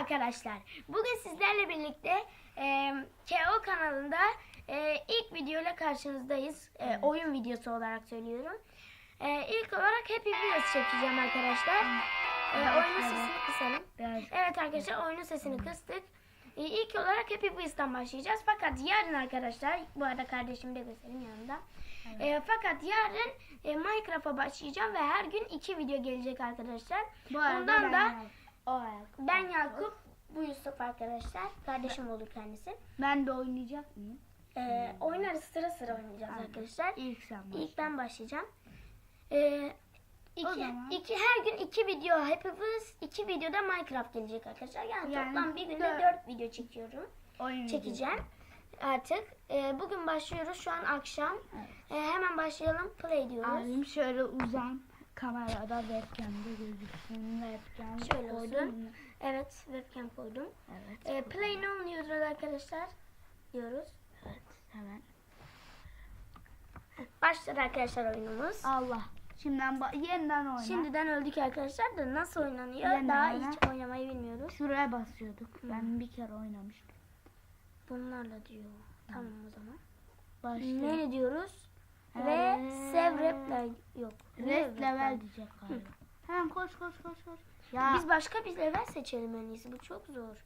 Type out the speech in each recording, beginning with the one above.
arkadaşlar. Bugün sizlerle birlikte e, KO kanalında e, ilk videoyla karşınızdayız. E, oyun videosu olarak söylüyorum. E, ilk olarak Happy Wheels çekeceğim arkadaşlar. E, oyunun sesini kısalım. Evet arkadaşlar oyunun sesini kıstık. E, ilk olarak Happy Wheels'tan başlayacağız. Fakat yarın arkadaşlar, bu arada kardeşimi de göstereyim yanında. E, fakat yarın e, Minecraft'a başlayacağım ve her gün iki video gelecek arkadaşlar. Bu arada Bundan ben da Yakup. O Yakup. ben Yakup, bu Yusuf arkadaşlar. Kardeşim olur kendisi. Ben de oynayacak mıyım? Ee, oynarız sıra sıra oynayacağız Aynen. arkadaşlar. İlk sen başla. İlk ben başlayacağım. Ee, iki, zaman- iki, her gün iki video hepimiz iki videoda Minecraft gelecek arkadaşlar. Yani, Yani toplam bir günde dört- dört video çekiyorum. Oyun Çekeceğim artık. Ee, bugün başlıyoruz. Şu an akşam. Ee, hemen başlayalım. Play diyoruz. Abim şöyle uzan kamerada webcam'de gözüksün webcam Şöyle koydun olsun. Evet webcam koydum. Evet. Ee, play ne oluyordur arkadaşlar? Diyoruz. Evet hemen. Başladı arkadaşlar oyunumuz. Allah. Şimdiden yeniden oyna. Şimdiden öldük arkadaşlar da nasıl oynanıyor Yeniden daha oyna. hiç oynamayı bilmiyoruz. şuraya basıyorduk. Ben bir kere oynamıştım. Bunlarla diyor. Tamam o zaman. Başlıyor. Ne diyoruz? Re- save reply yok. Ne level diyecek galiba. Hemen koş koş koş koş. Ya Biz başka bir level seçelim en iyisi. Bu çok zor.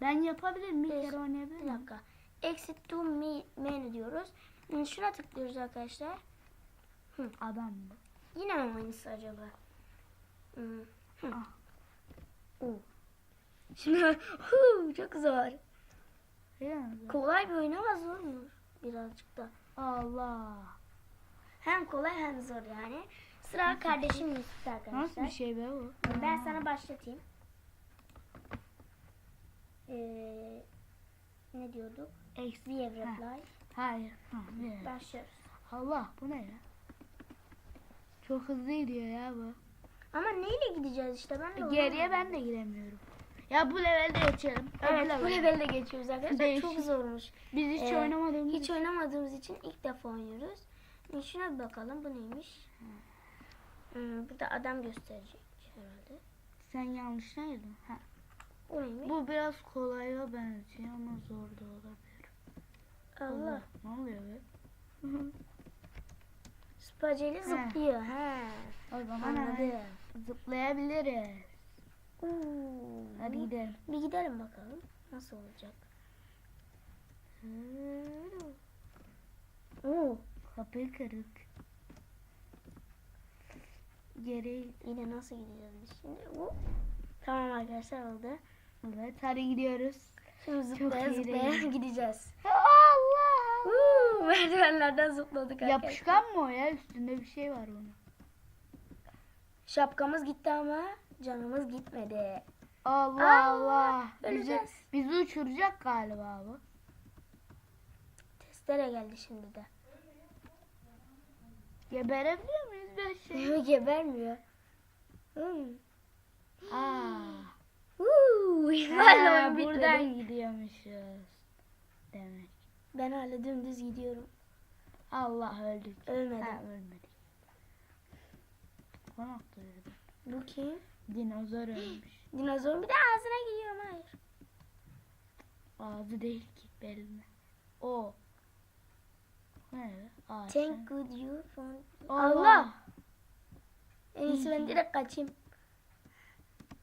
ben yapabilirim bir Biz- kere oynayabilir Bir dakika. Exit to me menu diyoruz. Hmm, Şuna tıklıyoruz arkadaşlar. Adam bu. Yine mi aynısı acaba? Hmm. Hı. Ah. Oo. Şimdi huu, çok zor. Kolay bir oyun ama zor mu? Birazcık da. Allah. Hem kolay hem zor yani. Sıra kardeşim Yusuf'ta Nasıl arkadaşlar. bir şey be bu? Ben sana başlatayım. Ee, ne diyorduk? Eksi. Reply. Hayır. Ha. Başlıyoruz. Allah bu ne ya? Çok hızlı gidiyor ya bu. Ama neyle gideceğiz işte ben de onu Geriye ben de giremiyorum. Ya bu levelde geçelim. Evet bu level. levelde geçiyoruz arkadaşlar. Değişik. Çok zormuş. Biz hiç Ee, oynamadığımız Hiç oynamadığımız için ilk defa oynuyoruz. Şimdi şuna bir bakalım bu neymiş? Hmm, burada adam gösterecek herhalde. Sen yanlış neydin? Ha. Bu neymiş? Bu biraz kolaya benziyor ama zor da olabilir. Allah. Ne oluyor be? Spaceli zıplıyor. He. o zaman Anladım. zıplayabiliriz. Oo. Hadi gidelim. Bir gidelim bakalım. Nasıl olacak? Oo. Kapıyı kırık. Geri. Yine nasıl gideceğiz biz şimdi? Oo. Tamam arkadaşlar oldu. Evet hadi gidiyoruz. Şimdi zıplaya zıplaya gideceğiz. Allah! Uuu, merdivenlerden zıpladık arkadaşlar. Yapışkan mı o ya? Üstünde bir şey var bunun. Şapkamız gitti ama canımız gitmedi. Allah Allah. Bizi, öleceğiz. bizi uçuracak galiba bu. Testere geldi şimdi de. Geberebiliyor muyuz böyle şey? Gebermiyor. Hmm. Aa. Uuu, vallahi Ha, buradan gidiyormuşuz. Demek. Ben hala dümdüz gidiyorum. Allah öldük. Ölmedim. Ha, ölmedik. Nokta öldü. Bu kim? Dinozor ölmüş. Dinozor bir de ağzına giriyorum hayır. Ağzı değil ki beline. O. Thank good you found. Allah. Allah. En iyisi ben direkt kaçayım.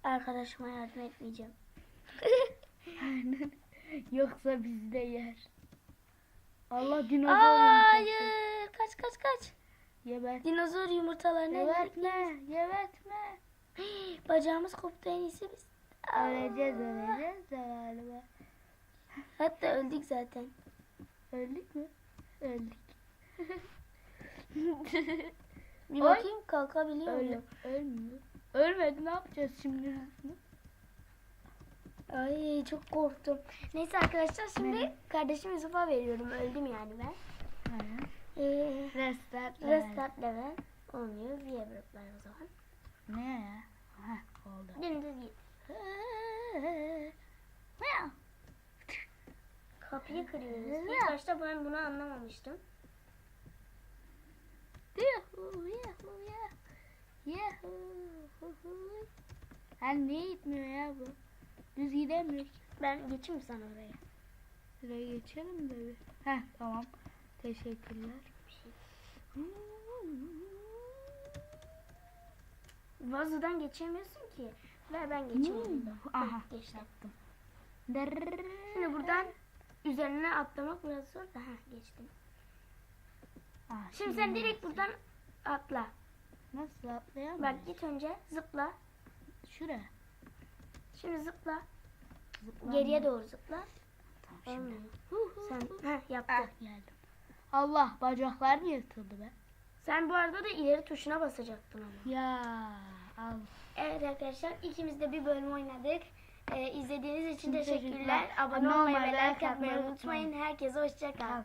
Arkadaşıma yardım etmeyeceğim. Yoksa bizi de yer. Allah dinozor Hayır. Kaç kaç kaç. Gebert. Dinozor yumurtalarını Gebertme. Gebertme. Bacağımız koptu en iyisi biz. Öleceğiz öleceğiz galiba. Hatta öldük zaten. Öldük mü? Öldük. Bir Oy. bakayım kalkabiliyor muyum? ölmüyor. Ölmedi ne yapacağız şimdi? Ay çok korktum. Neyse arkadaşlar şimdi Ne? kardeşim Yusuf'a veriyorum. Öldüm yani ben. Ee, Restart. restart level olmuyor. Diye bıraklar o zaman. Ne ya? Heh, oldu. Dümdüz git. Kapıyı kırıyoruz. İlk başta ben bunu anlamamıştım. Yahoo, yahoo, yahoo. Yahoo. Ha niye gitmiyor ya bu? Düz gidemiyoruz. Ben geçeyim sana oraya? Şuraya geçelim de bir. Heh tamam. Teşekkürler. Vazodan geçemiyorsun ki. Ver ben geçeyim. Hmm. Aha. Geçtim. Şimdi Şimdi buradan üzerine atlamak biraz zor da. Heh, geçtim. Şimdi sen direkt buradan atla. Nasıl atlayamam? Bak git önce zıpla. Şuraya. Şimdi zıpla. Zıplamam. Geriye doğru zıpla. Tamam, şimdi. Olmuyor. Hu hu Sen heh, yaptın. Ah geldim. Allah bacaklar yırtıldı be. Sen bu arada da ileri tuşuna basacaktın ama. Ya al. Evet arkadaşlar ikimiz de bir bölüm oynadık. Ee, izlediğiniz için Teşekkürler. Abone olmayı ve like atmayı unutmayın. Herkese hoşça kal. Al.